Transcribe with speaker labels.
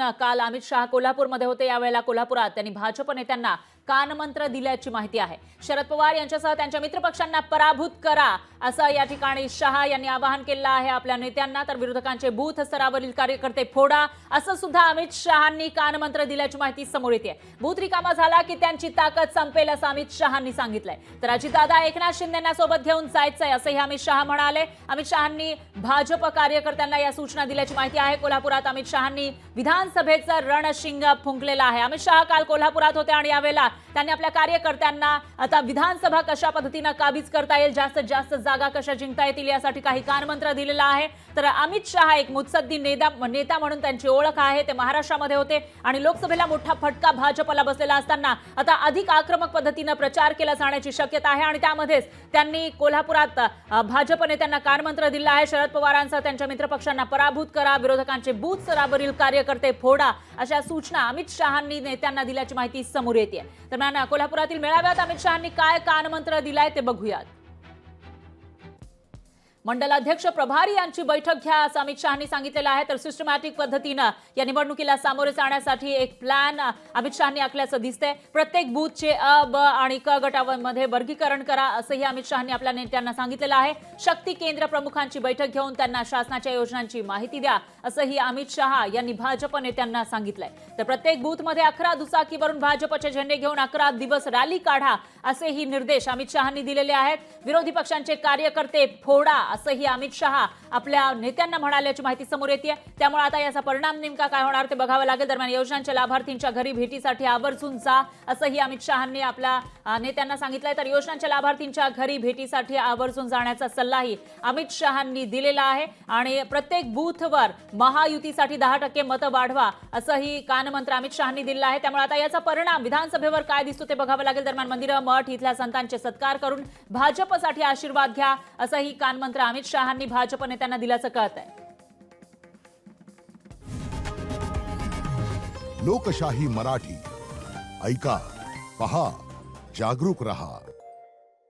Speaker 1: घेऊन काल अमित शहा कोल्हापूरमध्ये होते. यावेळेला कोल्हापुरात त्यांनी भाजप नेत्यांना कानमंत्र दिल्याची माहिती आहे. शरद पवार यांच्यासह त्यांच्या मित्रपक्षांना पराभूत करा असं या ठिकाणी शहा यांनी आवाहन केलं आहे. आपल्या नेत्यांना तर विरोधकांचे बूथ स्तरावरील कार्यकर्ते फोडा असं सुद्धा अमित शहांनी कानमंत्र दिल्याची माहिती समोर येते. बूथ रिकामा झाला की त्यांची ताकद संपेल असं अमित शहांनी सांगितलंय. तर अजितदादा एकनाथ शिंदेना सोबत घेऊन जायचंय असंही अमित शहा म्हणाले. अमित शहांनी भाजप कार्यकर्त्यांना या सूचना दिल्याची माहिती आहे. कोल्हापुरात अमित शहांनी विधानसभेचं रणशिंग फुंकलेलं आहे. अमित शहा काल कोल्हापुरात होते आणि यावेळेला त्यांनी आपल्या कार्यकर्त्यांना आता विधानसभा कशा पद्धतीनं काबीज करता येईल जास्तीत जास्त जागा कशा जिंकता येतील यासाठी काही कानमंत्र दिलेला आहे. तर अमित शहा एक मुत्सद्दी नेता नेता म्हणून त्यांची ओळख आहे. ते महाराष्ट्रामध्ये होते आणि लोकसभेला मोठा फटका भाजपला बसलेला असताना आता अधिक आक्रमक पद्धतीनं प्रचार केला जाण्याची शक्यता आहे आणि त्यामध्येच त्यांनी कोल्हापुरात भाजप नेत्यांना कानमंत्र दिलं आहे. शरद पवारांसह त्यांच्या मित्रपक्षांना पराभूत करा. विरोधकांचे बूथ स्तरावरील कार्यकर्ते फोडा अशा सूचना अमित शहांनी नेत्यांना दिल्याची माहिती समोर येते दरम्यान कोल्हापुरातील मेळाव्यात अमित शहांनी काय कानमंत्र दिलाय ते बघूयात. मंडलाध्यक्ष प्रभारी यांची बैठक घ्या असं अमित शहानी सांगितलेलं आहे. तर सिस्टमॅटिक पद्धतीनं या निवडणुकीला सामोरे जाण्यासाठी एक प्लॅन अमित शहानी आखल्याचं दिसतंय. प्रत्येक बूथचे अ ब आणि क गटामध्ये वर्गीकरण करा असंही अमित शहानी आपल्या नेत्यांना सांगितलेलं आहे. शक्ती केंद्र प्रमुखांची बैठक घेऊन त्यांना शासनाच्या योजनांची माहिती द्या असंही अमित शहा यांनी भाजप नेत्यांना सांगितलंय. तर प्रत्येक बूथमध्ये अकरा दुचाकीवरून भाजपचे झेंडे घेऊन अकरा दिवस रॅली काढा असेही निर्देश अमित शहानी दिलेले आहेत. विरोधी पक्षांचे कार्यकर्ते फोडा असंही अमित शहा आपल्या नेत्यांना म्हणाल्याची माहिती समोर येते त्यामुळे आता याचा परिणाम नेमका काय होणार ते बघावं लागेल. दरम्यान योजनांच्या लाभार्थींच्या घरी भेटीसाठी आवर्जून जा असंही अमित शहांनी आपल्या नेत्यांना सांगितलंय. तर योजनांच्या लाभार्थींच्या घरी भेटीसाठी आवर्जून जाण्याचा सल्लाही अमित शहांनी दिलेला आहे. आणि प्रत्येक बूथवर महायुतीसाठी दहा टक्के मतं वाढवा असंही कानमंत्र अमित शहांनी दिलेलं आहे. त्यामुळे आता याचा परिणाम विधानसभेवर काय दिसतो ते बघावं लागेल. दरम्यान मंदिरं मठ इथल्या संतांचे सत्कार करून भाजपसाठी आशीर्वाद घ्या असंही कानमंत्र अमित शहांनी भाजप नेत्यांना दिल्याचं कळत आहे
Speaker 2: लोकशाही मराठी. ऐका पहा जागरूक रहा.